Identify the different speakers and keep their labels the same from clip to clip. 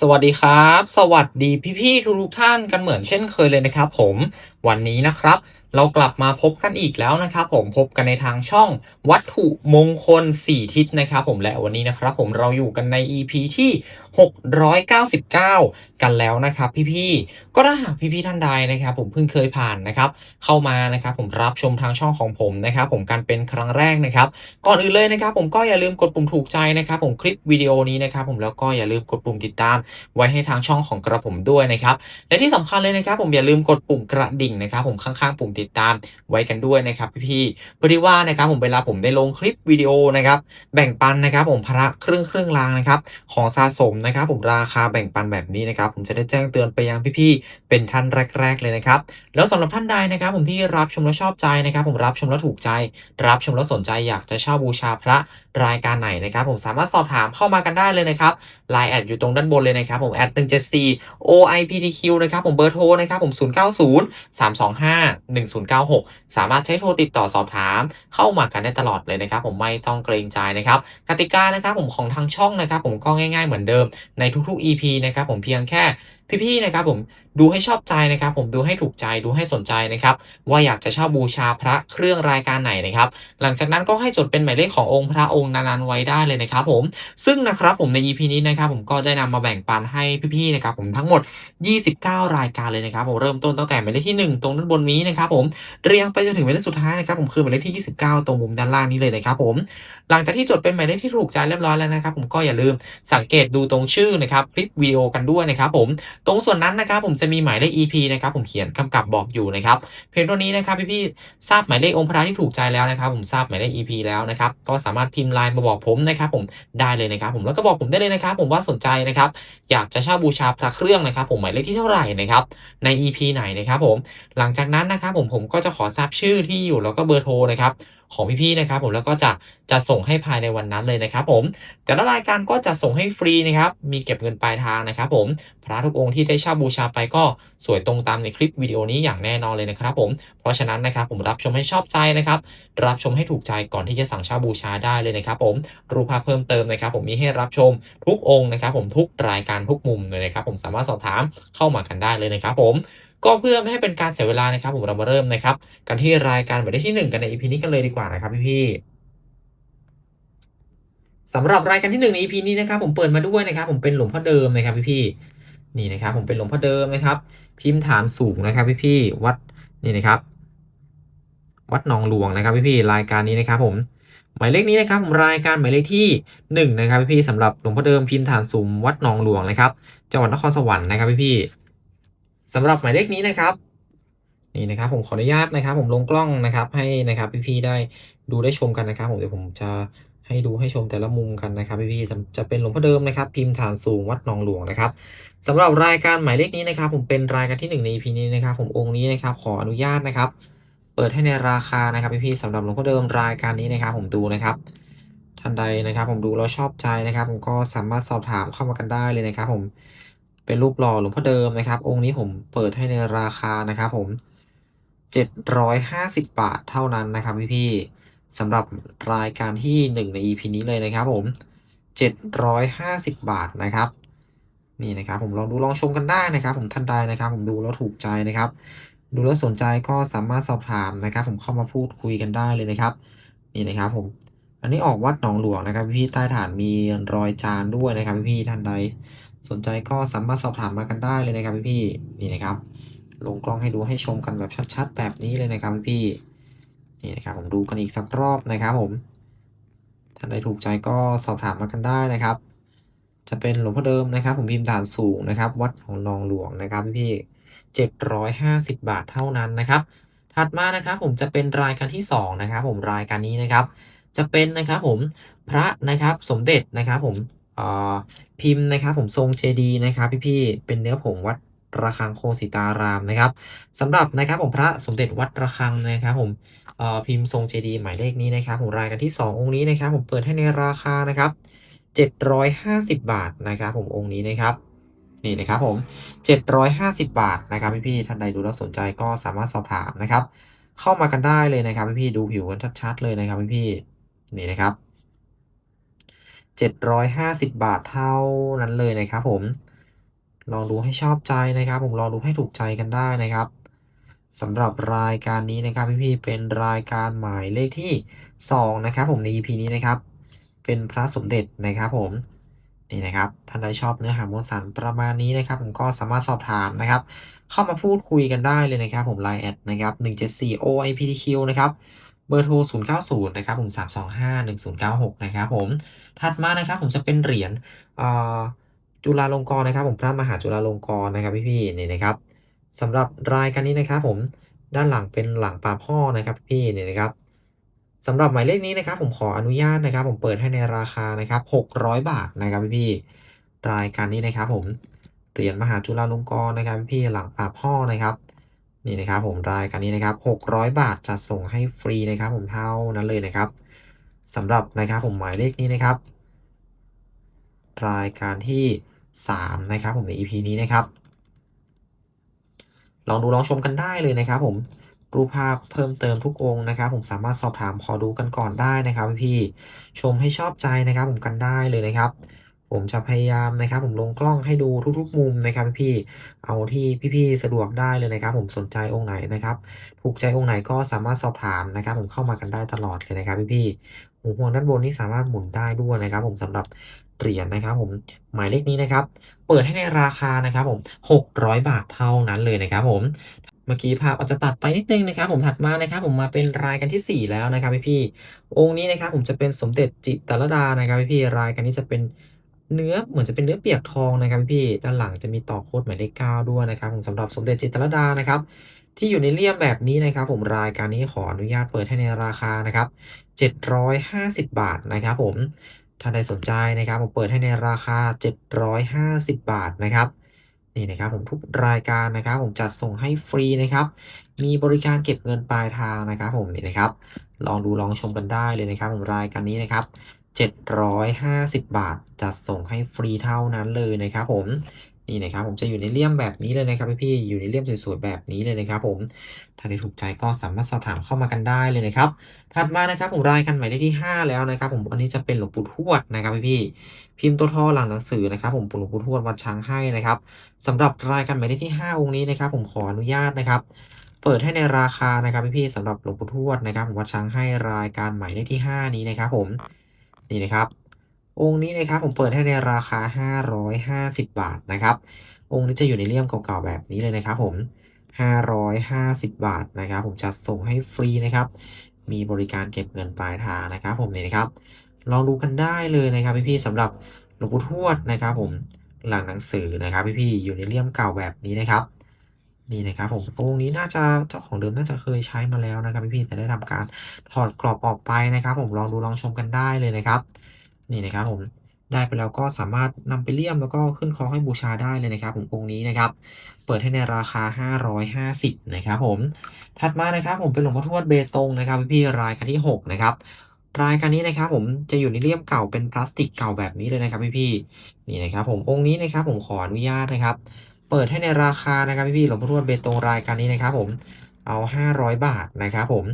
Speaker 1: สวัสดีครับ สวัสดีพี่ๆทุกท่านกันเหมือนเช่นเคยเลยนะครับผม วันนี้นะครับ เรากลับมาพบกันอีกแล้วนะครับ ผมพบกันในทางช่องวัตถุมงคล 4 ทิศนะครับผมและวันนี้นะครับ ผมเราอยู่กันใน EP ที่ 699 กันแล้วนะครับ พี่ๆก็ถ้าหากพี่ๆท่านใดนะครับ ผมเพิ่งเคยผ่านนะครับ เข้ามานะครับผมรับชมทางช่องของผมนะครับ ผมกันเป็นครั้งแรกนะครับ ก่อนอื่นเลยนะครับ ผมก็อย่าลืมกดปุ่มถูกใจนะครับ ผมคลิปวิดีโอนี้นะครับผมแล้วก็อย่าลืมกดปุ่มติดตาม ไว้ให้ทางช่องของกระผมด้วยนะครับและที่สำคัญเลยนะครับ ผมอย่าลืมกดปุ่มกระดิ่งนะครับผมข้างๆปุ่มติดตามไว้กันด้วยนะครับพี่ๆพอดีว่านะครับผมเวลาผมได้ลงคลิปวิดีโอนะครับแบ่งปันนะครับผมพระเครื่องเครื่องรางนะครับของสะสมนะครับผมราคาแบ่งปันแบบนี้นะครับผมจะได้แจ้งเตือนไปยังพี่ๆเป็นท่านแรก ๆ เลยนะครับแล้วสำหรับท่านใดนะครับผมที่รับชมแล้วชอบใจนะครับผมรับชมแล้วถูกใจ รับชมแล้วสนใจอยากจะเช่าบูชาพระรายการไหนนะครับผมสามารถสอบถามเข้ามากันได้เลยนะครับไลน์แอดอยู่ตรงด้านบนเลยนะครับผมแอด174 OIPTQ นะครับผมเบอร์โทรนะครับผม090 325 1096 สามารถใช้โทรติดต่อสอบถาม เข้ามากันได้ตลอดเลยนะครับ ผมไม่ต้องเกรงใจนะครับกติกานะครับผมของทางช่องนะครับ ผมก็ง่าย ๆเหมือนเดิมในทุกๆ EP นะครับผมเพียงแค่พี่ๆนะครับผมดูให้ชอบใจนะครับผมดูให้ถูกใจดูให้สนใจนะครับว่าอยากจะเช่าบูชาพระเครื่องรายการไหนนะครับหลังจากนั้นก็ให้จดเป็นหมายเลขขององค์พระองค์นั้นๆไว้ได้เลยนะครับผมซึ่งนะครับผมใน EP นี้นะครับผมก็ได้นำมาแบ่งปันให้พี่ๆนะครับผมทั้งหมด 29 รายการเลยนะครับผมเริ่มต้นตั้งแต่หมายเลขที่ 1 ตรงด้านบนนี้นะครับผมเรียงไปจนถึงหมายเลขสุดท้ายนะครับผมคือหมายเลขที่ 29 ตรงมุมด้านล่างนี้เลยนะครับผมหลังจากที่จดเป็นหมายเลขที่ถูกใจเรียบร้อยแล้วนะครับผมก็อย่าลืมสังเกตดูตรงชื่อนะครับคลิปวิดีโอกันด้วยนะครับผมตรงส่วนนั้นนะครับผมจะมีหมายเลข EP นะครับผมเขียนกำกับบอกอยู่นะครับเพียงเท่านี้นะครับพี่ๆทราบหมายเลของค์พระที่ถูกใจแล้วนะครับ ผมทราบหมายเลข EP แล้วนะครับก็สามารถพิมพ์ไลน์มาบอกผมนะครับผมได้เลยนะครับผมแล้วก็บอกผมได้เลยนะครับผมว่าสนใจนะครับอยากจะเช่าบูชาพระเครื่องนะครับ ผมหมายเลขที่เท่าไหร่นะครับใน EP ไหนนะครับผมหลังจากนั้นนะครับผมผมก็จะขอทราบชื่อที่อยู่แล้วก็เบอร์โทรนะครับ ของพี่ๆนะครับผมแล้วก็จะจะส่งให้ภายในวันนั้นเลยนะครับผมแต่ละรายการก็จะส่งให้ฟรีนะครับมีเก็บเงินปลายทางนะครับผมพระทุกองค์ที่ได้เช่าบูชาไปก็สวยตรงตามในคลิปวิดีโอนี้อย่างแน่นอนเลยนะครับผมเพราะฉะนั้นนะครับผมรับชมให้ชอบใจนะครับรับชมให้ถูกใจก่อนที่จะสั่งเช่าบูชาได้เลยนะครับผมรูปภาพเพิ่มเติมนะครับ ผมมีให้รับชมทุกองค์นะครับ ผมทุกรายการทุกมุมเลยนะครับ ผมสามารถสอบถามเข้ามากันได้เลยนะครับผม ก็เพื่อไม่ให้เป็นการเสียเวลานะครับผมเรามาเริ่มนะครับกันที่รายการหมายเลขที่หนึ่งกันใน EP นี้กันเลยดีกว่านะครับพี่ๆสำหรับรายการที่หนึ่งใน EP นี้นะครับผมเปิดมาด้วยนะครับผมเป็นหลวงพ่อเดิมนะครับพี่ๆนี่นะครับผมเป็นหลวงพ่อเดิมนะครับ พิมพ์ฐานสูงนะครับพี่ๆวัดนี่นะครับ วัดหนองหลวงนะครับพี่ๆรายการนี้นะครับผมหมายเลขนี้นะครับผมรายการหมายเลขที่หนึ่งนะครับพี่ๆสำหรับหลวงพ่อเดิมพิมพ์ฐานสูงวัดหนองหลวงนะครับจังหวัดนครสวรรค์นะครับพี่ๆ สำหรับหมายเลขนี้นะครับนี่นะครับผมขออนุญาตนะครับ ผมลงกล้องนะครับให้นะครับพี่ๆได้ดูได้ชมกันนะครับ ผมเดี๋ยวผมจะให้ดูให้ชมแต่ละมุมกันนะครับพี่ๆจะจะเป็นหลวงพ่อเดิมนะครับ พิมพ์ฐานสูงวัดหนองหลวงนะครับสำหรับรายการหมายเลขนี้นะครับ ผมเป็นรายการที่หนึ่งใน EP นี้นะครับ ผมองค์นี้นะครับ ขออนุญาตนะครับ เปิดให้ในราคานะครับพี่ๆสำหรับหลวงพ่อเดิมรายการนี้นะครับ ผมดูนะครับท่านใดนะครับ ผมดูแล้วชอบใจนะครับ ผมก็สามารถสอบถามเข้ามากันได้เลยนะครับ ผม เป็นรูปหล่อหลวงพ่อเดิมนะครับ องค์นี้ผมเปิดให้ในราคานะครับผม 750 บาทเท่านั้นนะครับพี่ๆสำหรับรายการที่ 1 ใน EP นี้เลยนะครับผม 750 บาทนะครับ นี่นะครับผมลองดูลองชมกันได้นะครับ ผมท่านใดนะครับ ผมดูแล้วถูกใจนะครับ ดูแล้วสนใจก็สามารถสอบถามนะครับ ผมเข้ามาพูดคุยกันได้เลยนะครับ นี่นะครับผมอันนี้ออกวัดหนองหลวงนะครับ พี่ใต้ฐานมีรอยจานด้วยนะครับ พี่ท่านใด สนใจก็สามารถสอบถามมากันได้เลยนะครับพี่ๆนี่นะครับ ลงกล้องให้ดูให้ชมกันแบบชัดๆ แบบนี้เลยนะครับพี่นี่นะครับผมดูกันอีกสักรอบนะครับผมท่านใดถูกใจก็สอบถามมากันได้นะครับ จะเป็นหลวงพ่อเดิมนะครับ ผมพิมพ์ฐานสูงนะครับ วัดของนองหลวงนะครับพี่เจ็ดร้อยห้าสิบบาทเท่านั้นนะครับ ถัดมานะครับผมจะเป็นรายการที่สองนะครับผมรายการนี้นะครับ จะเป็นนะครับผมพระนะครับสมเด็จนะครับผม พิมพ์นะครับผมทรงเจดีนะครับพี่ๆเป็นเนื้อผงวัดระฆังโคสิตารามนะครับสำหรับนะครับผมพระสมเด็จวัดระฆังนะครับผมพิมพ์ทรงเจดีหมายเลขนี้นะครับผมรายกันที่ 2 องค์นี้นะครับผมเปิดให้ในราคานะครับ750 บาทนะครับผมองค์นี้นะครับนี่นะครับผม 750 บาทนะครับพี่ๆท่านใดดูแล้วสนใจก็สามารถสอบถามนะครับ เข้ามากันได้เลยนะครับพี่ๆดูผิวกันชัดๆเลยนะครับพี่ๆนี่นะครับ 750 บาทเท่านั้นเลยนะครับผมลองดูให้ชอบใจนะครับ ผมลองดูให้ถูกใจกันได้นะครับสำหรับรายการนี้นะครับพี่ๆเป็นรายการหมายเลขที่ 2 นะครับ ผมใน EP นี้นะครับ เป็นพระสมเด็จนะครับผมนี่นะครับท่านใดชอบเนื้อหามวลสารประมาณนี้นะครับ ผมก็สามารถสอบถามนะครับ เข้ามาพูดคุยกันได้เลยนะครับ ผม Line แอดนะครับ174 OIPTQ นะครับ บอร์โทร 090 นะครับผม 325 1096 นะครับผม ถัดมานะครับผมจะเป็นเหรียญจุฬาลงกรณ์นะครับ ผมพระมหาจุฬาลงกรณ์นะครับพี่ๆนี่นะครับสำหรับรายการนี้นะครับผมด้านหลังเป็นหลังปลาพ่อนะครับพี่นี่นะครับสำหรับหมายเลขนี้นะครับ ผมขออนุญาตนะครับ ผมเปิดให้ในราคานะครับ600 บาทนะครับพี่ๆรายการนี้นะครับ ผมเหรียญมหาจุฬาลงกรณ์นะครับพี่หลังปลาพ่อนะครับ นี่นะครับผมรายการนี้นะครับ 600 บาทจัดส่งให้ฟรีนะครับ ผมเท่านั้นเลยนะครับสำหรับนะครับผมหมายเลขนี้นะครับ รายการที่ 3 นะครับ ผมใน EP นี้นะครับ ลองดูลองชมกันได้เลยนะครับ ผมรูปภาพเพิ่มเติมทุกองนะครับ ผมสามารถสอบถามขอดูกันก่อนได้นะครับ พี่ชมให้ชอบใจนะครับ ผมกันได้เลยนะครับ ผมจะพยายามนะครับ ผมลงกล้องให้ดูทุกๆ มุมนะครับพี่เอาที่พี่ๆสะดวกได้เลยนะครับ ผมสนใจองค์ไหนนะครับถูกใจองค์ไหนก็สามารถสอบถามนะครับ ผมเข้ามากันได้ตลอดเลยนะครับพี่ๆหูพวงด้านบนนี่สามารถหมุนได้ด้วยนะครับ ผมสำหรับเหรียญนะครับผมหมายเลขนี้นะครับ เปิดให้ในราคานะครับผม 600 บาทเท่านั้นเลยนะครับผมเมื่อกี้ภาพอาจจะตัดไปนิดนึงนะครับ ผมถัดมานะครับ ผมมาเป็นรายการที่ 4 แล้วนะครับพี่ๆองค์นี้นะครับผมจะเป็นสมเด็จจิตรลดานะครับพี่ๆรายการนี้จะเป็น เนื้อเหมือนจะเป็นเนื้อเปียกทองนะครับพี่ด้านหลังจะมีต่อโคดหมายเลข9ด้วยนะครับผมสำหรับสมเด็จจิตรลดานะครับ ที่อยู่ในเลี่ยมแบบนี้นะครับ ผมรายการนี้ขออนุญาตเปิดให้ในราคานะครับ750 บาทนะครับ ผมถ้าใดสนใจนะครับ ผมเปิดให้ในราคา 750 บาทนะครับนี่นะครับผมทุกรายการนะครับ ผมจัดส่งให้ฟรีนะครับ มีบริการเก็บเงินปลายทางนะครับ ผมนี่นะครับ ลองดูลองชมกันได้เลยนะครับ ผมรายการนี้นะครับ 750 บาท จัดส่งให้ฟรีเท่านั้นเลยนะครับผมนี่นะครับผมจะอยู่ในเลี่ยมแบบนี้เลยนะครับพี่ๆอยู่ในเลี่ยมสวยๆแบบนี้เลยนะครับผมถ้าได้ถูกใจก็สามารถสอบถามเข้ามากันได้เลยนะครับถัดมานะครับผมรายการหมายเลขที่ 5 แล้วนะครับ ผมอันนี้จะเป็นหลวงปู่ทวดนะครับพี่ๆพิมพ์ตัวท่อหลังหนังสือนะครับ ผมหลวงปู่ทวดวัดช้างให้นะครับสำหรับรายการหมายเลขที่ 5 องค์นี้นะครับ ผมขออนุญาตนะครับ เปิดให้ในราคานะครับพี่ๆสำหรับหลวงปู่ทวดนะครับผมวัดช้างให้รายการหมายเลขที่ 5 นี้นะครับผม นี่นะครับ องค์นี้นะครับผมเปิดให้ในราคา 550 บาทนะครับ องค์นี้จะอยู่ในเลี่ยมเก่าๆแบบนี้เลยนะครับ ผม 550 บาทนะครับ ผมจัดส่งให้ฟรีนะครับ มีบริการเก็บเงินปลายทางนะครับ ผมนี่นะครับ ลองดูกันได้เลยนะครับพี่ๆสำหรับหลวงปู่ทวดนะครับ ผมหลังหนังสือนะครับพี่ๆอยู่ในเลี่ยมเก่าแบบนี้นะครับ นี่นะครับผมองนี้น่าจะเจ้าของเดิมน่าจะเคยใช้มาแล้วนะครับพี่ๆแต่ได้ทำการถอดกรอบออกไปนะครับ ผมลองดูลองชมกันได้เลยนะครับ นี่นะครับผมได้ไปแล้วก็สามารถนำไปเลี่ยมแล้วก็ขึ้นคอให้บูชาได้เลยนะครับ ผมองค์นี้นะครับ เปิดให้ในราคา 550นะครับผมถัดมานะครับ ผมเป็นหลวงพ่อทวดเบตงนะครับพี่ๆรายการที่ 6 นะครับรายการนี้นะครับผมจะอยู่ในเลี่ยมเก่าเป็นพลาสติกเก่าแบบนี้เลยนะครับพี่ๆนี่นะครับผมองค์นี้นะครับผมขออนุญาตนะครับ เปิดให้ในราคานะครับพี่ๆหลวงพ่อทวดเบตงรายการนี้นะครับผมเอา 500 บาทนะครับผม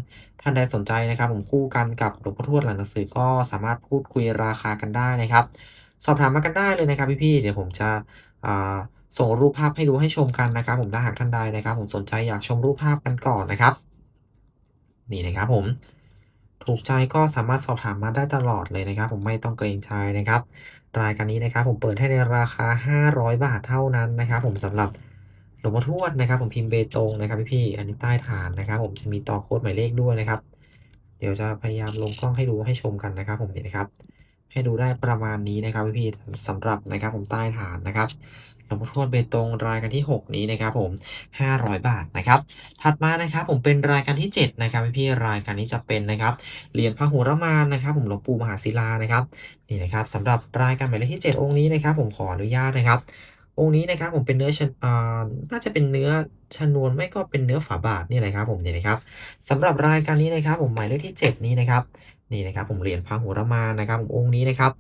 Speaker 1: ท่านใดสนใจนะครับผมคู่กันกับหลวงพ่อทวดหลังหนังสือก็สามารถพูดคุยราคากันได้นะครับ สอบถามมากันได้เลยนะครับพี่ๆเดี๋ยวผมจะส่งรูปภาพให้ดูให้ชมกันนะครับ ผมถ้าหากท่านใดนะครับ ผมสนใจอยากชมรูปภาพกันก่อนนะครับ นี่นะครับผมถูกใจก็สามารถสอบถามมาได้ตลอดเลยนะครับ ผมไม่ต้องเกรงใจนะครับ รายการนี้นะครับ ผมเปิดให้ในราคา 500 บาทเท่านั้นนะครับ ผมสำหรับหลวงพ่อทวดนะครับ ผมพิมพ์เบตงนะครับพี่ๆอันนี้ใต้ฐานนะครับ ผมจะมีต่อโค้ดหมายเลขด้วยนะครับ เดี๋ยวจะพยายามลงกล้องให้ดูให้ชมกันนะครับ ผมนี่นะครับ ให้ดูได้ประมาณนี้นะครับพี่ๆสำหรับนะครับ ผมใต้ฐานนะครับ หลวงพ่อทวดเบตงรายการที่ 6 นี้นะครับผม 500 บาทนะครับ ถัดมานะครับผมเป็นรายการที่ 7 นะครับพี่ๆรายการนี้จะเป็นนะครับเหรียญพระหุรมานนะครับ ผมหลวงปู่มหาศิลานะครับนี่นะครับสำหรับรายการหมายเลขที่ 7 องค์นี้นะครับ ผมขออนุญาตนะครับองค์นี้นะครับผมเป็นเนื้อชน่าน่าจะเป็นเนื้อชนวนไม่ก็เป็นเนื้อฝาบาทนี่แหละครับผมนี่นะครับสำหรับรายการนี้นะครับ ผมหมายเลขที่ 7 นี้นะครับนี่นะครับผมเหรียญพระหุรมานนะครับองค์นี้นะครับ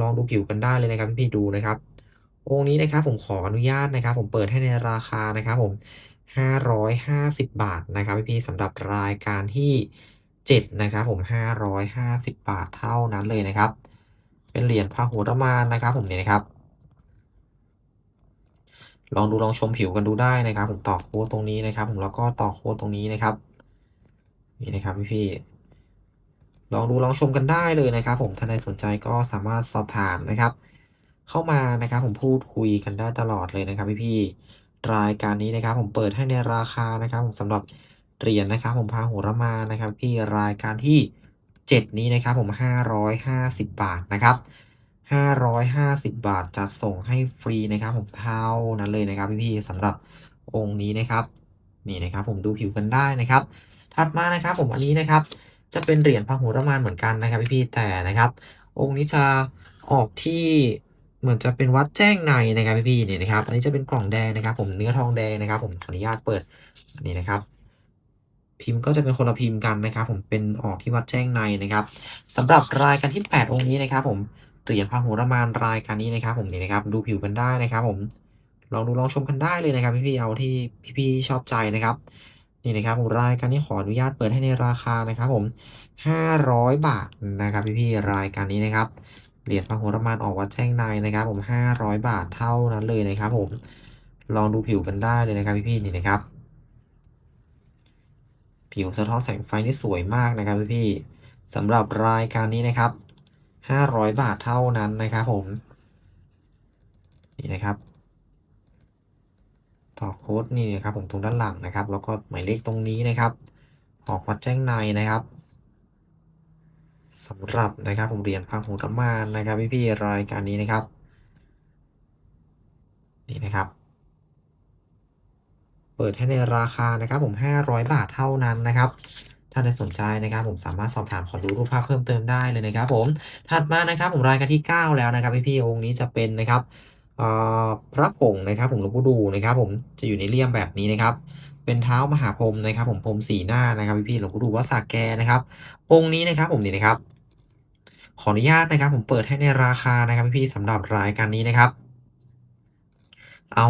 Speaker 1: ลองดูผิวกันได้เลยนะครับพี่ๆดูนะครับ องค์นี้นะครับผมขออนุญาตนะครับ ผมเปิดให้ในราคานะครับผม 550 บาทนะครับพี่ๆสำหรับรายการที่ 7 นะครับผม 550 บาทเท่านั้นเลยนะครับ เป็นเหรียญพหุรมานนะครับ ผมเนี่ยนะครับ ลองดูลองชมผิวกันดูได้นะครับ ผมต่อโค้ดตรงนี้นะครับ ผมแล้วก็ต่อโค้ดตรงนี้นะครับนี่นะครับพี่ๆลองดูลองชมกันได้เลยนะครับ ผมถ้าใครสนใจก็สามารถสอบถามนะครับ เข้ามานะครับผมพูดคุยกันได้ตลอดเลยนะครับพี่ๆรายการนี้นะครับผมเปิดให้ในราคานะครับผมสำหรับเหรียญนะครับผมพาหัวระมานะครับ พี่รายการที่ 7 นี้นะครับผม550 บาทนะครับ550 บาทจะส่งให้ฟรีนะครับผมเท่านั้นเลยนะครับพี่ๆสำหรับองค์นี้นะครับนี่นะครับผมดูผิวกันได้นะครับ ถัดมานะครับผมอันนี้นะครับ จะเป็นเหรียญพหุรมานเหมือนกันนะครับพี่ๆแต่นะครับ องค์นี้จะออกที่ เหมือนจะเป็นวัดแจ้งในนะครับพี่ๆนี่นะครับ อันนี้จะเป็นกล่องแดงนะครับ ผมเนื้อทองแดงนะครับ ผมขออนุญาตเปิดนี่นะครับ พิมพ์ก็จะเป็นคนละพิมพ์กันนะครับ ผมเป็นออกที่วัดแจ้งในนะครับสำหรับรายการที่ 8 องค์นี้นะครับ ผมเหรียญพหุรมานรายการนี้นะครับ ผมนี่นะครับ ดูผิวกันได้นะครับ ผมลองดูลองชมกันได้เลยนะครับ พี่ๆเอาที่พี่ๆชอบใจนะครับนี่นะครับผมรายการนี้ขออนุญาตเปิดให้ในราคานะครับ ผม 500 บาทนะครับ พี่ๆรายการนี้นะครับ เหรียญพหุรมานออกวัดแจ้งในนะครับผม500 บาทเท่านั้นเลยนะครับผมลองดูผิวกันได้เลยนะครับพี่ๆนี่นะครับ ผิวสะท้อนแสงไฟนี่สวยมากนะครับพี่ๆสำหรับรายการนี้นะครับ 500 บาทเท่านั้นนะครับผมนี่นะครับต่อโค้ดนี่นะครับผมตรงด้านหลังนะครับ แล้วก็หมายเลขตรงนี้นะครับ ออกวัดแจ้งในนะครับ สำหรับนะครับผมเรียญพหุรมานนะครับพี่ๆรายการนี้นะครับ นี่นะครับ เปิดให้ในราคานะครับผม 500 บาทเท่านั้นนะครับถ้าใครสนใจนะครับผมสามารถสอบถามขอดูรูปภาพเพิ่มเติมได้เลยนะครับผมถัดมานะครับผมรายการที่ 9 แล้วนะครับพี่ๆองค์นี้จะเป็นนะครับพระผงนะครับผมหลวงปู่ดูนะครับผมจะอยู่ในเลี่ยมแบบนี้นะครับ เป็นเท้ามหาพรมนะครับผมพรมสีหน้านะครับพี่ๆหลวงปู่ดูวัดสาแกนะครับ องค์นี้นะครับผมนี่นะครับ ขออนุญาตนะครับ ผมเปิดให้ในราคานะครับพี่ๆสำหรับรายการนี้นะครับ เอา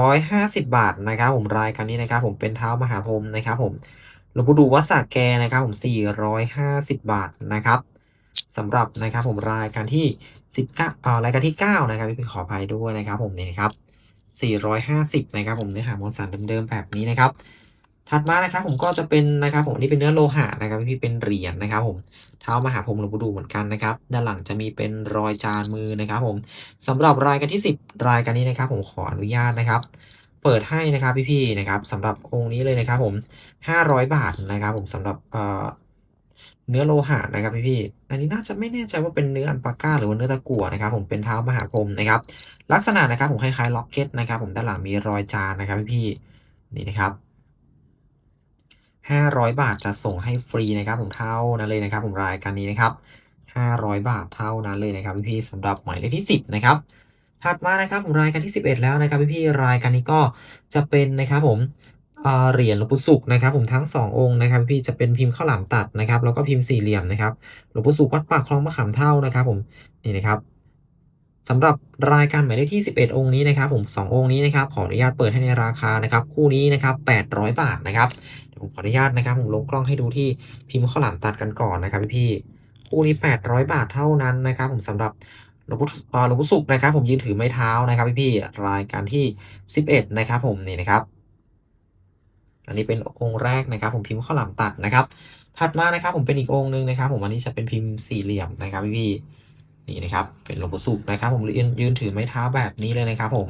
Speaker 1: 450 บาทนะครับ ผมรายการนี้นะครับ ผมเป็นเท้ามหาพรมนะครับ ผมหลวงปู่ดูวัดสระแกนะครับ ผม 450 บาทนะครับสำหรับนะครับผมรายการที่19อ่ารายการที่ 9 นะครับพี่ขออภัยด้วยนะครับผมนี่นะครับ 450 นะครับผมเนื้อหามวลสารเดิมๆแบบนี้นะครับ ถัดมานะครับผมก็จะเป็นนะครับผมอันนี้เป็นเนื้อโลหะนะครับพี่เป็นเหรียญนะครับผมเท้ามหาพรหมหลวงปู่ดูเหมือนกันนะครับ ด้านหลังจะมีเป็นรอยจานมือนะครับ ผมสำหรับรายการที่ 10 รายการนี้นะครับ ผมขออนุญาตนะครับ เปิดให้นะครับพี่ๆนะครับสำหรับองค์นี้เลยนะครับ ผม 500 บาทนะครับ ผมสำหรับเอ่อ เนื้อโลหะนะครับพี่ๆอันนี้น่าจะไม่แน่ใจว่าเป็นเนื้ออัลปาก้า หรือว่าเนื้อตะกั่วนะครับผมเป็นเท้ามหาพรหมนะครับ ลักษณะนะครับผมคล้ายๆล็อกเก็ตนะครับ ผมด้านหลังมีรอยจานนะครับพี่ๆนี่นะครับ500 บาทจะส่งให้ฟรีนะครับ ผมเท่านั้นเลยนะครับ ผมรายการนี้นะครับ500 บาทเท่านั้นเลยนะครับพี่สำหรับหมายเลขที่ 10 นะครับ ถัดมานะครับผมรายการที่ 11 แล้วนะครับพี่ๆรายการนี้ก็จะเป็นนะครับผม เหรียญหลวงปู่ศุกนะครับผมทั้ง 2 องค์นะครับ พี่จะเป็นพิมพ์ข้าวหลามตัดนะครับ แล้วก็พิมพ์สี่เหลี่ยมนะครับหลวงปู่ศุกวัดปากคลองมะขามเท่านะครับผมนี่นะครับสำหรับรายการหมายเลขที่ 11 องค์นี้นะครับ ผม 2 องค์นี้นะครับ ขออนุญาตเปิดให้ในราคานะครับ คู่นี้นะครับ 800 บาทนะครับเดี๋ยวผมขออนุญาตนะครับ ผมลงกล้องให้ดูที่พิมพ์ข้าวหลามตัดกันก่อนนะครับพี่คู่นี้ 800 บาทเท่านั้นนะครับ ผมสำหรับหลวงปู่อ่อหลวงปู่ศุกนะครับ ผมยืนถือไม้เท้านะครับพี่รายการที่ 11 นะครับ ผมนี่นะครับ อันนี้เป็นองค์แรกนะครับ ผมพิมพ์ข้าวหลามตัดนะครับ ถัดมานะครับผมเป็นอีกองค์หนึงนะครับ ผมอันนี้จะเป็นพิมพ์สี่เหลี่ยมนะครับพี่ๆนี่นะครับ เป็นหลวงปู่ศุกร์นะครับ ผมยืนยืนถือไม้เท้าแบบนี้เลยนะครับ ผม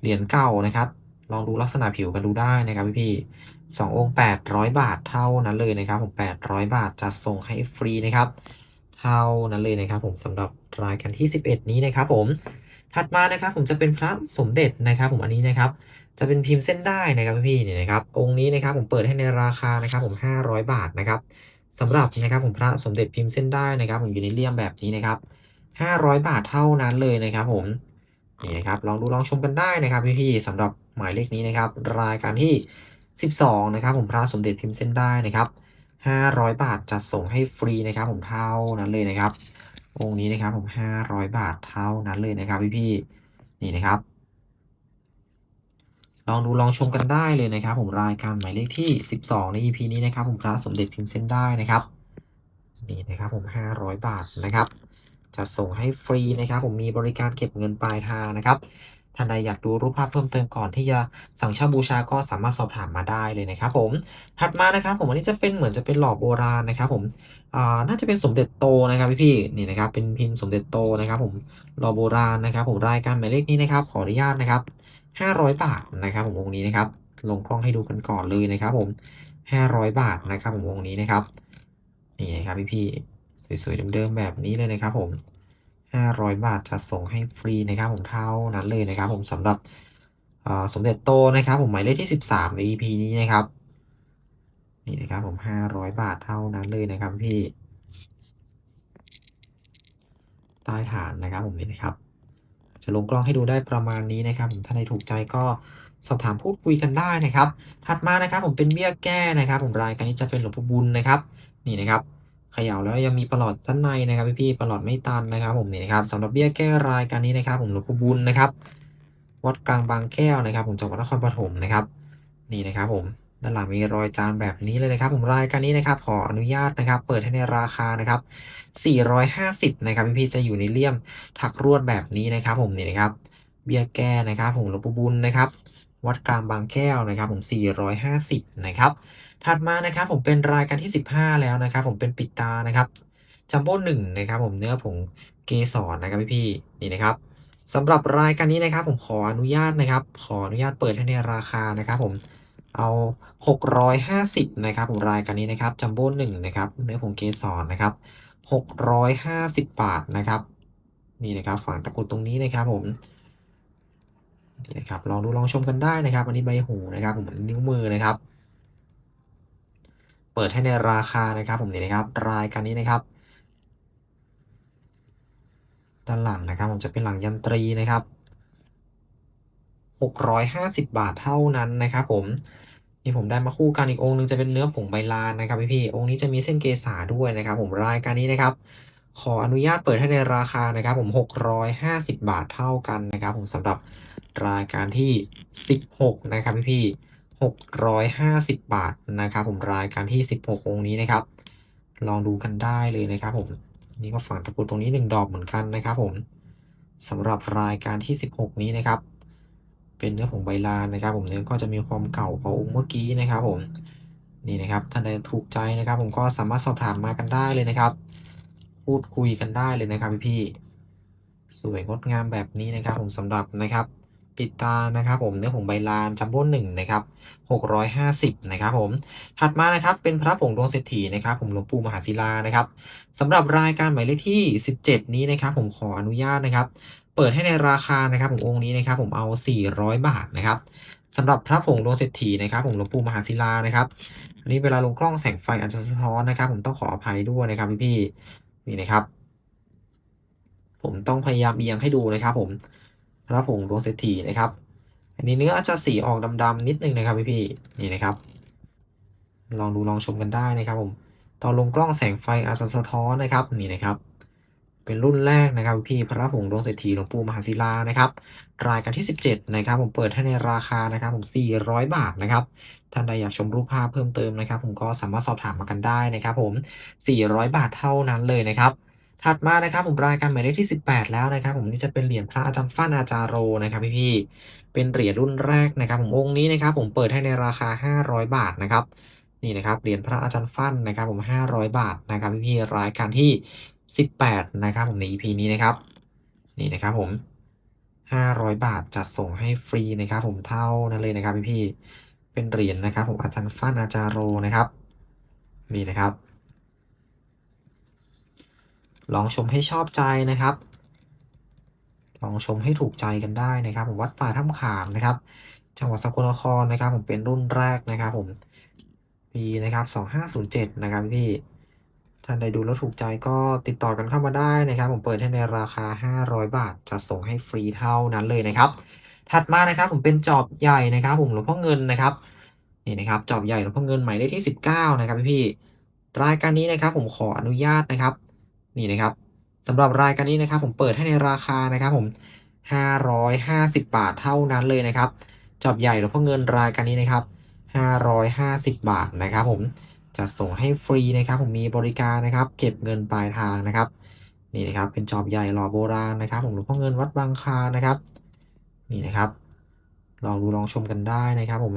Speaker 1: เหรียญเก่านะครับ ลองดูลักษณะผิวกันดูได้นะครับพี่ๆสององค์800บาทเท่านั้นเลยนะครับ ผม800บาทจะส่งให้ฟรีนะครับ เท่านั้นเลยนะครับ ผมสำหรับรายการที่11นี้นะครับ ผมถัดมานะครับผมจะเป็นพระสมเด็จนะครับ ผมอันนี้นะครับ จะเป็นพิมพ์เส้นได้นะครับพี่ๆนี่ยนะครับองค์นี้นะครับผมเปิดให้ในราคานะครับผม 500 บาทนะครับสำหรับนะครับผมพระสมเด็จพิมพ์เส้นได้นะครับ ผมอยู่ในเลี่ยมแบบนี้นะครับ 500 บาทเท่านั้นเลยนะครับ ผมนี่นะครับลองดูลองชมกันได้นะครับพี่ๆสำหรับหมายเลขนี้นะครับ รายการที่ 12 นะครับ ผมพระสมเด็จพิมพ์เส้นได้นะครับ 500 บาทจะส่งให้ฟรีนะครับ ผมเท่านั้นเลยนะครับองค์นี้นะครับผม 500 บาทเท่านั้นเลยนะครับพี่ๆนี่นะครับ ลองดูลองชมกันได้เลยนะครับ ผมรายการหมายเลขที่ 12 ใน EP นี้นะครับ ผมพระสมเด็จพิมพ์เส้นได้นะครับนี่นะครับผม 500 บาทนะครับจะส่งให้ฟรีนะครับ ผมมีบริการเก็บเงินปลายทางนะครับท่านใดอยากดูรูปภาพเพิ่มเติมก่อนที่จะสั่งเช่าบูชาก็สามารถสอบถามมาได้เลยนะครับผมถัดมานะครับ ผมอันนี้จะเป็นเหมือนจะเป็นหล่อโบราณนะครับ ผมอ่าน่าจะเป็นสมเด็จโตนะครับพี่ๆนี่นะครับเป็นพิมพ์สมเด็จโตนะครับ ผมหล่อโบราณนะครับ ผมรายการหมายเลขนี้นะครับ ขออนุญาตนะครับ 500 บาทนะครับผมองนี้นะครับ ลงกล้องให้ดูกันก่อนเลยนะครับ ผม500 บาทนะครับผมองนี้นะครับ นี่นะครับพี่ๆสวยๆเดิมๆแบบนี้เลยนะครับผม500 บาทจะส่งให้ฟรีนะครับ ผมเท่านั้นเลยนะครับ ผมสำหรับสมเด็จโตนะครับ ผมหมายเลขที่ 13ใน EP นี้นะครับนี่นะครับผม 500 บาทเท่านั้นเลยนะครับพี่ใต้ฐานนะครับผมนี่นะครับ จะลงกล้องให้ดูได้ประมาณนี้นะครับผมถ้าใครถูกใจก็สอบถามพูดคุยกันได้นะครับ ถัดมานะครับผมเป็นเบี้ยแก้นะครับ ผมรายการนี้จะเป็นหลวงปู่บุญนะครับ นี่นะครับเขย่าแล้วยังมีประหลอดด้านในนะครับพี่ๆประหลอดไม่ตันนะครับผมนี่นะครับสำหรับเบี้ยแก้รายการนี้นะครับ ผมหลวงปู่บุญนะครับ วัดกลางบางแก้วนะครับ ผมจังหวัดนครปฐมนะครับ นี่นะครับผม ด้านหลังมีรอยจานแบบนี้เลยนะครับผมรายการนี้นะครับขออนุญาตนะครับ เปิดให้ในราคานะครับ 450 นะครับพี่ๆจะอยู่ในเลี่ยมถักรวดแบบนี้นะครับ ผมนี่นะครับ เบี้ยแก้นะครับ ผมหลวงปู่บุญนะครับ วัดกลางบางแก้วนะครับ ผม 450 นะครับ ถัดมานะครับ ผมเป็นรายการที่ 15 แล้วนะครับ ผมเป็นปิดตานะครับจัมโบ้หนึ่งนะครับ ผมเนื้อผงเกสรนะครับพี่ๆนี่นะครับสำหรับรายการนี้นะครับ ผมขออนุญาตนะครับ ขออนุญาตเปิดให้ในราคานะครับ ผม เอา 650 นะครับผมรายการนี้นะครับจัมโบ้หนึ่งนะครับเนื้อผงเกสรนะครับ 650 บาทนะครับนี่นะครับฝั่งตะกุดตรงนี้นะครับผมนี่นะครับลองดูลองชมกันได้นะครับ อันนี้ใบหูนะครับผมนิ้วมือนะครับ เปิดให้ในราคานะครับ ผมนี่นะครับ รายการนี้นะครับ ด้านหลังนะครับ ผมจะเป็นหลังยันตรีนะครับ 650 บาทเท่านั้นนะครับ ผม นี่ผมได้มาคู่กันอีกองค์หนึงจะเป็นเนื้อผงใบลานนะครับพี่ๆองค์นี้จะมีเส้นเกษาด้วยนะครับ ผมรายการนี้นะครับ ขออนุญาตเปิดให้ในราคานะครับ ผม 650 บาทเท่ากันนะครับ ผมสำหรับรายการที่ 16 นะครับพี่ๆ650 บาทนะครับ ผมรายการที่ 16 องค์นี้นะครับ ลองดูกันได้เลยนะครับผมนี่ก็ฝังตะกรุดตรงนี้หนึ่งดอกเหมือนกันนะครับ ผมสำหรับรายการที่ 16 นี้นะครับ เป็นเนื้อผงใบลานนะครับ ผมเนื้อก็จะมีความเก่ากว่าองค์เมื่อกี้นะครับ ผมนี่นะครับท่านใดถูกใจนะครับ ผมก็สามารถสอบถามมากันได้เลยนะครับ พูดคุยกันได้เลยนะครับพี่ๆสวยงดงามแบบนี้นะครับ ผมสำหรับนะครับ ปิดตานะครับ ผมเนื้อผงใบลานจัมโบ้หนึ่งนะครับ650 นะครับผมถัดมานะครับเป็นพระผงดวงเศรษฐีนะครับ ผมหลวงปู่มหาศิลานะครับสำหรับรายการหมายเลขที่ 17 นี้นะครับ ผมขออนุญาตนะครับ เปิดให้ในราคานะครับผมองค์นี้นะครับผมเอา 400 บาทนะครับสำหรับพระผงดวงเศรษฐีนะครับผมหลวงปู่มหาศิลานะครับอันนี้เวลาลงกล้องแสงไฟอาจจะสะท้อนนะครับ ผมต้องขออภัยด้วยนะครับพี่ๆนี่นะครับ ผมต้องพยายามเอียงให้ดูนะครับ ผมพระผงดวงเศรษฐีนะครับ อันนี้เนื้ออาจจะสีออกดำๆนิดนึงนะครับพี่ๆนี่นะครับ ลองดูลองชมกันได้นะครับ ผมตอนลงกล้องแสงไฟอาจจะสะท้อนนะครับนี่นะครับ เป็นรุ่นแรกนะครับพี่พระผงดวงเศรษฐีหลวงปู่มหาศิลานะครับรายการที่ 17นะครับผมเปิดให้ในราคานะครับผม 400 บาทนะครับท่านใดอยากชมรูปภาพเพิ่มเติมนะครับ ผมก็สามารถสอบถามมากันได้นะครับ ผม 400 บาทเท่านั้นเลยนะครับถัดมานะครับผมรายการหมายเลขที่ 18 แล้วนะครับ ผมนี่จะเป็นเหรียญพระอาจารย์ฟั่นอาจารโรนะครับพี่ๆเป็นเหรียญรุ่นแรกนะครับ ผมองค์นี้นะครับ ผมเปิดให้ในราคา 500 บาทนะครับนี่นะครับเหรียญพระอาจารย์ฟั่นนะครับผม 500 บาทนะครับพี่ๆรายการที่ 18 นะครับผมใน EP นี้นะครับ นี่นะครับผม 500 บาทจัดส่งให้ฟรีนะครับผมเท่านั้นเลยนะครับพี่ๆเป็นเหรียญนะครับผมอาจารย์ฟั่นอาจารโรนะครับ นี่นะครับ ลองชมให้ชอบใจนะครับลองชมให้ถูกใจกันได้นะครับ ผมวัดป่าถ้ำขามนะครับ จังหวัดสกลนครนะครับ ผมเป็นรุ่นแรกนะครับ ผมปีนะครับ 2507 นะครับพี่ ท่านใดดูแล้วถูกใจก็ติดต่อกันเข้ามาได้นะครับ ผมเปิดให้ในราคา 500 บาท จะส่งให้ฟรีเท่านั้นเลยนะครับ ถัดมานะครับผมเป็นจอบใหญ่นะครับ ผมหลวงพ่อเงินนะครับนี่นะครับจอบใหญ่หลวงพ่อเงินหมายเลขที่ 19 นะครับพี่รายการนี้นะครับผมขออนุญาตนะครับ นี่นะครับสำหรับรายการนี้นะครับ ผมเปิดให้ในราคานะครับ ผม 550 บาทเท่านั้นเลยนะครับจอบใหญ่หลวงพ่อเงินรายการนี้นะครับ 550 บาทนะครับ ผม จะส่งให้ฟรีนะครับ ผมมีบริการนะครับ เก็บเงินปลายทางนะครับ นี่นะครับเป็นจอบใหญ่หล่อโบราณนะครับ ผมหลวงพ่อเงินวัดบางคานะครับ นี่นะครับ ลองดูลองชมกันได้นะครับ ผม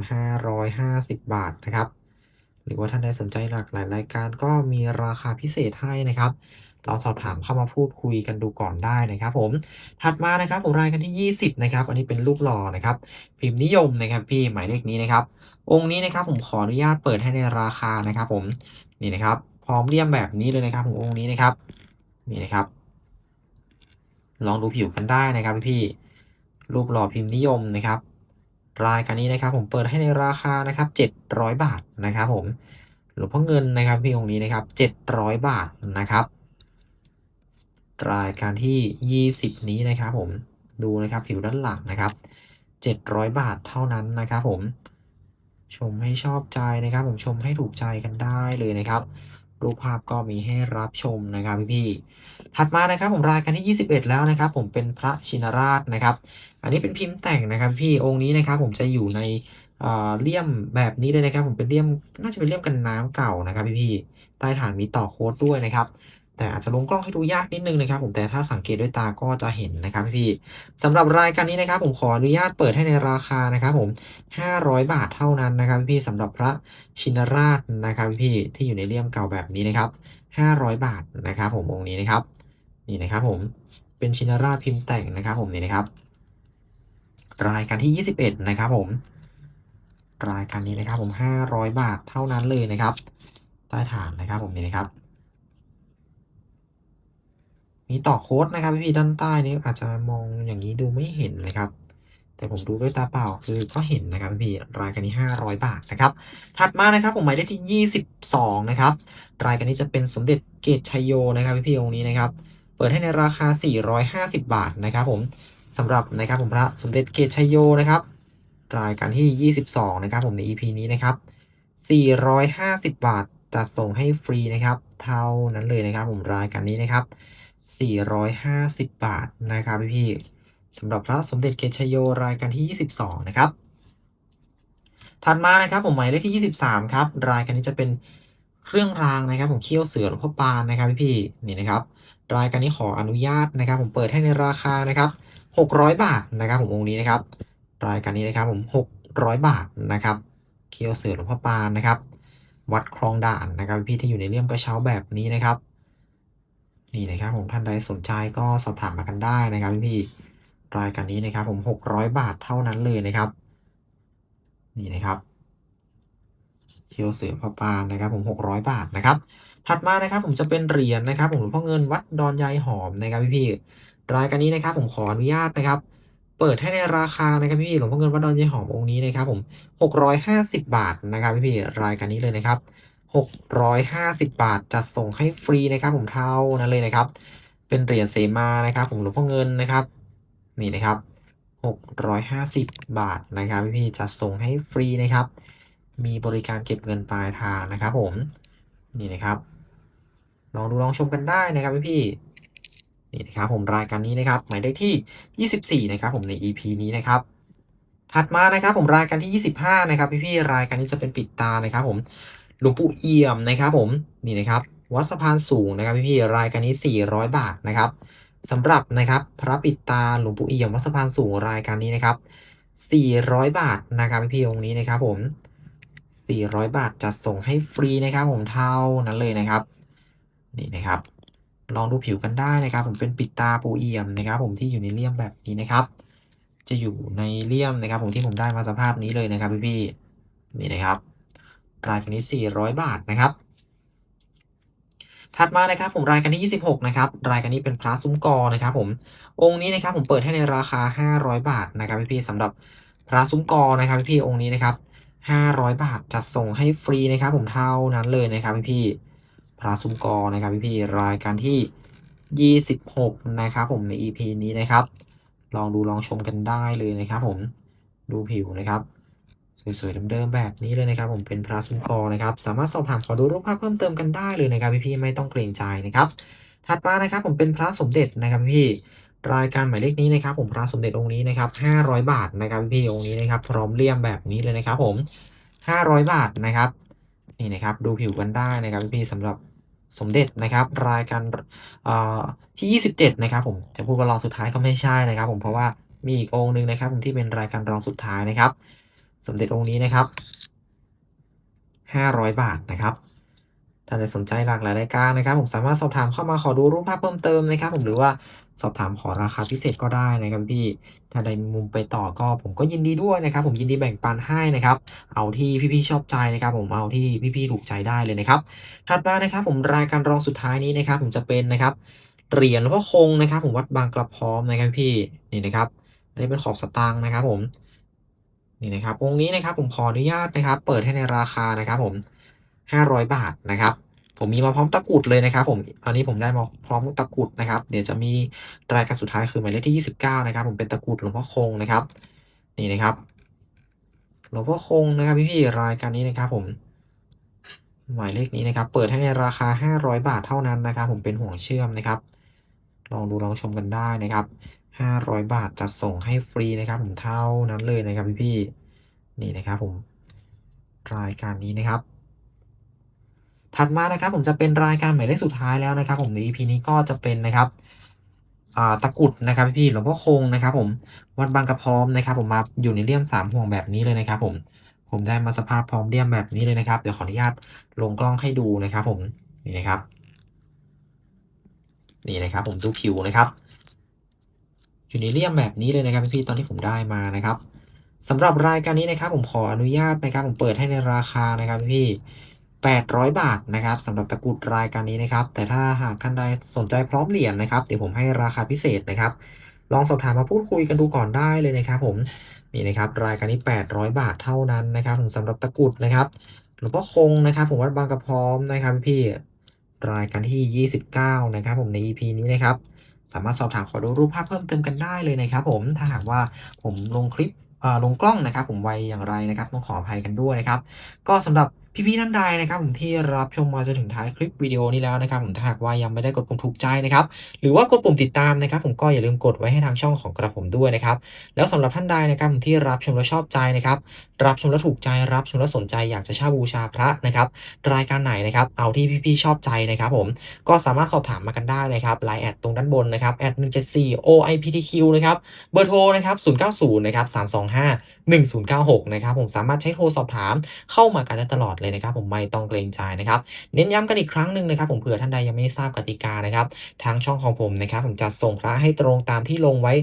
Speaker 1: 550 บาทนะครับ หรือว่าท่านใดสนใจหลากหลายรายการก็มีราคาพิเศษให้นะครับ เราสอบถามเข้ามาพูดคุยกันดูก่อนได้นะครับ ผมถัดมานะครับผมรายการที่ 20นะครับอันนี้เป็นรูปหล่อนะครับพิมพ์นิยมนะครับพี่หมายเลขนี้นะครับ องค์นี้นะครับผมขออนุญาตเปิดให้ในราคานะครับ ผมนี่นะครับ พร้อมเลี่ยมแบบนี้เลยนะครับผมองค์นี้นะครับนี่นะครับ ลองดูผิวกันได้นะครับพี่รูปหล่อพิมพ์นิยมนะครับรายการนี้นะครับ ผมเปิดให้ในราคานะครับ 700 บาทนะครับ ผมหลวงพ่อเงินนะครับ พี่องค์นี้นะครับ 700 บาทนะครับ รายการที่ 20 นี้นะครับผมดูนะครับผิวด้านหลังนะครับ 700 บาทเท่านั้นนะครับผม ชมให้ชอบใจนะครับ ผมชมให้ถูกใจกันได้เลยนะครับ รูปภาพก็มีให้รับชมนะครับพี่ๆถัดมานะครับผมรายการที่ 21 แล้วนะครับ ผมเป็นพระชินราชนะครับ อันนี้เป็นพิมพ์แต่งนะครับ พี่องค์นี้นะครับ ผมจะอยู่ในเเลี่ยมแบบนี้เลยนะครับ ผมเป็นเลี่ยมน่าจะเป็นเลี่ยมกันน้ำเก่านะครับ พี่ๆใต้ฐานมีต่อโค้ดด้วยนะครับ แต่อาจจะลงกล้องให้ดูยากนิดนึงนะครับผมแต่ถ้าสังเกตด้วยตาก็จะเห็นนะครับพี่สำหรับรายการนี้นะครับผมขออนุญาตเปิดให้ในราคานะครับผม 500 บาทเท่านั้นนะครับพี่สำหรับพระชินราชนะครับพี่ที่อยู่ในเลี่ยมเก่าแบบนี้นะครับ 500 บาทนะครับผมองค์นี้นะครับ นี่นะครับผมเป็นชินราชพิมพ์แต่งนะครับผมนี่นะครับ รายการที่ 21 นะครับผม รายการนี้นะครับผม 500 บาทเท่านั้นเลยนะครับใต้ฐานนะครับผมนี่นะครับ มีต่อโค้ดนะครับพี่ด้านใต้นี้อาจจะมองอย่างนี้ดูไม่เห็นนะครับ แต่ผมดูด้วยตาเปล่าคือก็เห็นนะครับพี่รายการนี้ 500 บาทนะครับ ถัดมานะครับผมหมายเลขที่ 22 นะครับ รายการนี้จะเป็นสมเด็จเกตชัยโยนะครับพี่องค์นี้นะครับ เปิดให้ในราคา 450 บาทนะครับผมสำหรับนะครับผมพระสมเด็จเกตชัยโยนะครับ รายการที่ 22 นะครับผมใน EP นี้นะครับ 450 บาทจัดส่งให้ฟรีนะครับ เท่านั้นเลยนะครับผมรายการนี้นะครับ 450 บาทนะครับพี่ๆสำหรับพระสมเด็จเกชโยรายการที่ 22 นะครับ ถัดมานะครับผมหมายเลขที่ 23 ครับ รายการนี้จะเป็นเครื่องรางนะครับ ผมเขี้ยวเสือหลวงพ่อปานนะครับพี่ๆนี่นะครับ รายการนี้ขออนุญาตนะครับ ผมเปิดให้ในราคานะครับ 600 บาทนะครับ ผมองค์นี้นะครับ รายการนี้นะครับผม600 บาทนะครับเขี้ยวเสือหลวงพ่อปานนะครับ วัดคลองด่านนะครับ พี่ที่อยู่ในเลี่ยมกระเช้าแบบนี้นะครับ นี่นะครับผมท่านใดสนใจก็สอบถามมากันได้นะครับพี่รายการนี้นะครับผม600 บาทเท่านั้นเลยนะครับ นี่นะครับเคียวเสือพระปานนะครับ ผม600 บาทนะครับ ถัดมานะครับ ผมจะเป็นเหรียญนะครับ ผมหลวงพ่อเงินวัดดอนยายหอมนะครับพี่ๆรายการนี้นะครับ ผมขออนุญาตนะครับ เปิดให้ในราคานะครับพี่หลวงพ่อเงินวัดดอนยายหอมองค์นี้นะครับ ผม 650 บาทนะครับพี่ๆรายการนี้เลยนะครับ 650 บาทจัดส่งให้ฟรีนะครับผมเท่านั้นเลยนะครับ เป็นเหรียญเสมานะครับผมหลวงพ่อเงินนะครับ นี่นะครับ 650 บาทนะครับพี่จัดส่งให้ฟรีนะครับ มีบริการเก็บเงินปลายทางนะครับผมนี่นะครับลองดูลองชมกันได้นะครับพี่ๆนี่นะครับผมรายการนี้นะครับ หมายเลขที่ 24 นะครับ ผมใน EP นี้นะครับ ถัดมานะครับผมรายการที่ 25 นะครับ พี่ๆรายการนี้จะเป็นปิดตานะครับผม หลวงปู่เอี่ยมนะครับผมนี่นะครับวัดสะพานสูงนะครับพี่ๆรายการนี้ 400 บาทนะครับสำหรับนะครับพระปิดตาหลวงปู่เอี่ยมวัดสะพานสูงรายการนี้นะครับ 400 บาทนะครับพี่ๆองค์นี้นะครับผม 400 บาทจัดส่งให้ฟรีนะครับผมเท่านั้นเลยนะครับนี่นะครับ ลองดูผิวกันได้นะครับ ผมเป็นปิดตาปูเอี่ยมนะครับ ผมที่อยู่ในเลี่ยมแบบนี้นะครับ จะอยู่ในเลี่ยมนะครับ ผมที่ผมได้มาสภาพนี้เลยนะครับพี่ๆนี่นะครับ รายการนี้ 400 บาทนะครับ ถัดมานะครับผมรายการที่ 26 นะครับ รายการนี้เป็นพระซุ้มกอนะครับผม องค์นี้นะครับผมเปิดให้ในราคา 500 บาทนะครับพี่ๆสำหรับพระซุ้มกอนะครับพี่ๆองค์นี้นะครับ 500 บาทจัดส่งให้ฟรีนะครับผมเท่านั้นเลยนะครับพี่ๆพระซุ้มกอนะครับพี่ๆรายการที่ 26 นะครับผมใน EP นี้นะครับ ลองดูลองชมกันได้เลยนะครับผมดูผิวนะครับ สวยๆเดิมๆแบบนี้เลยนะครับ ผมเป็นพระซุ้มกอนะครับ สามารถสอบถามขอดูรูปภาพเพิ่มเติมกันได้เลยนะครับพี่ๆไม่ต้องเกรงใจนะครับ ถัดมานะครับผมเป็นพระสมเด็จนะครับพี่รายการหมายเลขนี้นะครับ ผมพระสมเด็จองค์นี้นะครับ500 บาทนะครับพี่องค์นี้นะครับ พร้อมเลี่ยมแบบนี้เลยนะครับ ผม 500 บาทนะครับนี่นะครับดูผิวกันได้นะครับพี่ๆสำหรับสมเด็จนะครับ รายการเอ่อที่ 27 นะครับ ผมจะพูดว่ารองสุดท้ายก็ไม่ใช่นะครับ ผมเพราะว่ามีอีกองค์หนึ่งนะครับ ผมที่เป็นรายการรองสุดท้ายนะครับ สมเด็จองค์นี้นะครับ 500 บาทนะครับถ้าใครสนใจหลากหลายรายการนะครับ ผมสามารถสอบถามเข้ามาขอดูรูปภาพเพิ่มเติมนะครับ ผมหรือว่าสอบถามขอราคาพิเศษก็ได้นะครับพี่ ถ้าใดมีมุมไปต่อก็ผมก็ยินดีด้วยนะครับ ผมยินดีแบ่งปันให้นะครับ เอาที่พี่ๆชอบใจนะครับ ผมเอาที่พี่ๆถูกใจได้เลยนะครับ ถัดมานะครับ ผมรายการรองสุดท้ายนี้นะครับ ผมจะเป็นนะครับเหรียญหลวงพ่อคงนะครับ ผมวัดบางกระพร้อมนะครับพี่นี่นะครับอันนี้เป็นขอบสตางค์นะครับ ผม นี่นะครับองค์นี้นะครับผมขออนุญาตนะครับ เปิดให้ในราคานะครับผม 500 บาทนะครับ ผมมีมาพร้อมตะกรุดเลยนะครับ ผมอันนี้ผมได้มาพร้อมตะกรุดนะครับ เดี๋ยวจะมีรายการสุดท้ายคือหมายเลขที่ 29 นะครับ ผมเป็นตะกรุดหลวงพ่อคงนะครับ นี่นะครับหลวงพ่อคงนะครับพี่ๆรายการนี้นะครับ ผมหมายเลขนี้นะครับ เปิดให้ในราคา 500 บาทเท่านั้นนะครับ ผมเป็นห่วงเชื่อมนะครับ ลองดูลองชมกันได้นะครับ 500 บาทจัดส่งให้ฟรีนะครับผมเท่านั้นเลยนะครับพี่ๆนี่นะครับผมรายการนี้นะครับ ถัดมานะครับผมจะเป็นรายการหมายเลขสุดท้ายแล้วนะครับ ผมใน EP นี้ก็จะเป็นนะครับตะกุดนะครับพี่ๆหลวงพ่อคงนะครับ ผมวัดบางกระพร้อมนะครับ ผมมาอยู่ในเลี่ยมสามห่วงแบบนี้เลยนะครับ ผมผมได้มาสภาพพร้อมเลี่ยมแบบนี้เลยนะครับ เดี๋ยวขออนุญาตลงกล้องให้ดูนะครับ ผมนี่นะครับ นี่นะครับ ผมดูผิวนะครับ อยู่ในเลี่ยมแบบนี้เลยนะครับพี่ๆตอนที่ผมได้มานะครับสำหรับรายการนี้นะครับผมขออนุญาตนะครับผมเปิดให้ในราคานะครับพี่800 บาทนะครับสำหรับตะกรุดรายการนี้นะครับ แต่ถ้าหากท่านใดสนใจพร้อมเหรียญนะครับ เดี๋ยวผมให้ราคาพิเศษนะครับ ลองสอบถามมาพูดคุยกันดูก่อนได้เลยนะครับ ผมนี่นะครับ รายการนี้ 800 บาทเท่านั้นนะครับผมสำหรับตะกรุดนะครับหลวงพ่อคงนะครับผมวัดบางกระพร้อมนะครับพี่รายการที่ 29 นะครับ ผมใน EP นี้นะครับ สามารถสอบถามขอดูรูปภาพเพิ่มเติมกันได้เลยนะครับผมถ้าหากว่าผมลงคลิปลงกล้องนะครับ ผมไวอย่างไรนะครับต้องขออภัยกันด้วยนะครับ ก็สำหรับ พี่ๆท่านใดนะครับผมที่รับชมมาจนถึงท้ายคลิปวิดีโอนี้แล้วนะครับผมถ้าหากว่ายังไม่ได้กดปุ่มถูกใจนะครับหรือว่ากดปุ่มติดตามนะครับผมก็อย่าลืมกดไว้ให้ทางช่องของกระผมด้วยนะครับแล้วสำหรับท่านใดนะครับที่รับชมแล้วชอบใจนะครับรับชมแล้วถูกใจรับชมแล้วสนใจอยากจะเช่าบูชาพระนะครับรายการไหนนะครับเอาที่พี่ๆชอบใจนะครับผมก็สามารถสอบถามมากันได้นะครับไลน์แอดตรงด้านบนนะครับแอด174 OIPTQ นะครับเบอร์โทรนะครับ090นะครับ325 1096นะครับผมสามารถใช้โทรสอบถามเข้ามากันได้ตลอดเลยนะครับผมไม่ต้องเกรงใจนะครับเน้นย้ำกันอีกครั้งหนึ่งนะครับผมเผื่อท่านใดยังไม่ทราบกติกานะครับทางช่องของผมนะครับผมจะส่งพระให้ตรงตามที่ลงไว้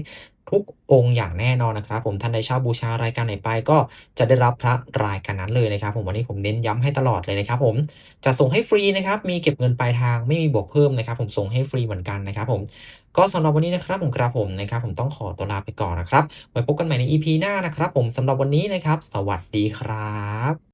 Speaker 1: ทุกองค์อย่างแน่นอนนะครับ ผมท่านใดเช่าบูชารายการไหนไป ก็จะได้รับพระรายการนั้นเลยนะครับ ผมวันนี้ผมเน้นย้ำให้ตลอดเลยนะครับ ผมจะส่งให้ฟรีนะครับ มีเก็บเงินปลายทางไม่มีบวกเพิ่มนะครับ ผมส่งให้ฟรีเหมือนกันนะครับ ผมก็สำหรับวันนี้นะครับผมกระผมนะครับ ผมต้องขอตัวลาไปก่อนนะครับไว้พบกันใหม่ใน EP หน้านะครับ ผมสำหรับวันนี้นะครับ สวัสดีครับ